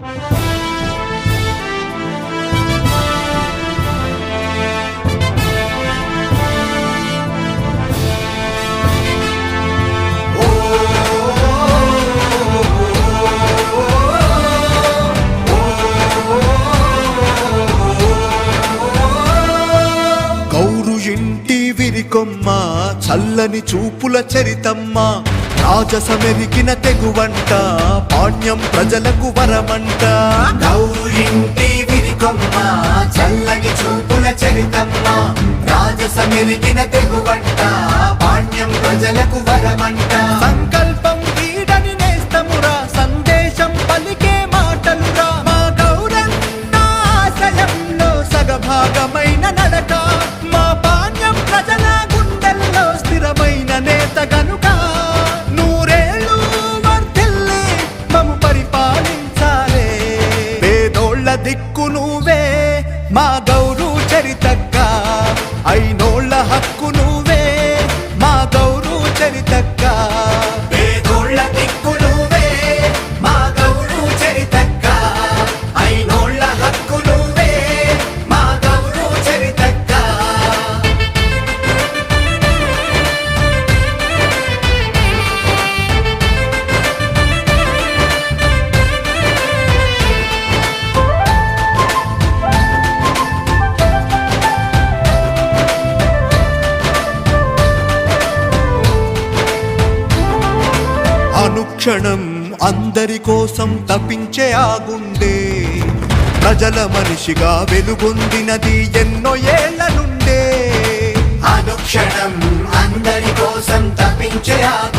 గౌరు చల్లని చూపుల చరితమ్మ రాజసమెరికిన తెగువంట పాణ్యం ప్రజలకు వరమంట. గౌరింటి విరికొమ్మ చల్లని చూపుల చరితమ్మ. రాజసమెరికిన తెగువంట పాణ్యం ప్రజలకు వరమంట. మా చరితక్క. ఐనోళ్ళ హక్కు నువ్వే మా గౌరు చరితక్కా. క్షణం అందరి కోసం తప్పించే ఆగుండే ప్రజల మనిషిగా వెలుగొందినది ఎన్నో ఏళ్ళ నుండే. అనుక్షణం అందరి కోసం తప్పించే ఆగు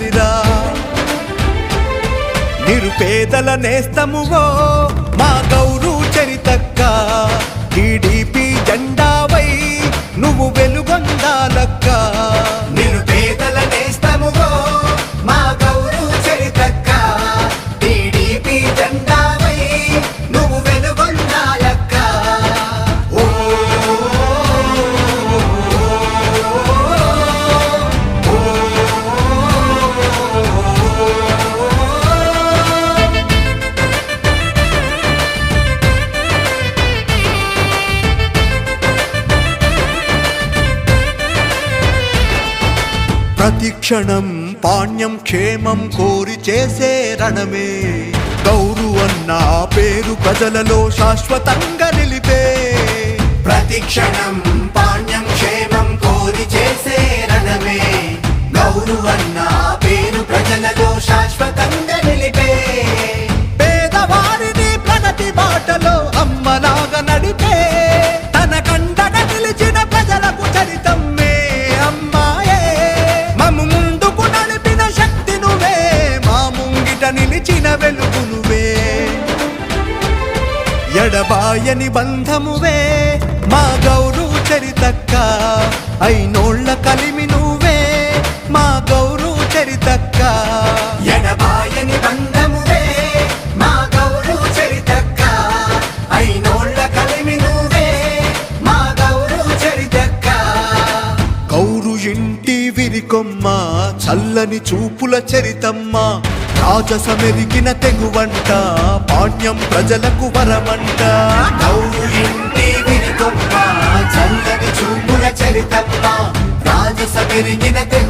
కొలువున్నదిరా నిరుపేదల నేస్తముగో మా గౌరవ ప్రతి క్షణం పాణ్యం క్షేమం కోరి చేసే రణమే. గౌరు అన్న పేరు ప్రజలలో శాశ్వతంగా నిలిపే. ప్రతి క్షణం పాణ్యం క్షేమం కోరి చేసే రణమే. గౌరు అన్న పేరు ప్రజలలో శాశ్వతంగా నిలిపే. పేదవారిని ప్రగతి బాటలో అమ్మలాగా నడిపే. ఎడబాయని బంధమువే. మా గౌరు చరితక్క ఐనోళ్ళ కలిమి నువ్వే. మా గౌరు చరితక్క ఎడబాయని బంధమువే. మా గౌరు చరితక్క ఐనోళ్ళ కలిమి నువ్వే. మా గౌరు చరితక్క. గౌరు ఇంటి విరికొమ్మ చల్లని చూపుల చరితమ్మ. రాజసమెరిగిన తెగువంట పాణ్యం ప్రజలకు వరమంట. గౌరు ఇంటి విరికొమ్మ చల్లని చూపుల చరితమ్మ రాజస పెరిగిన తెగువంట.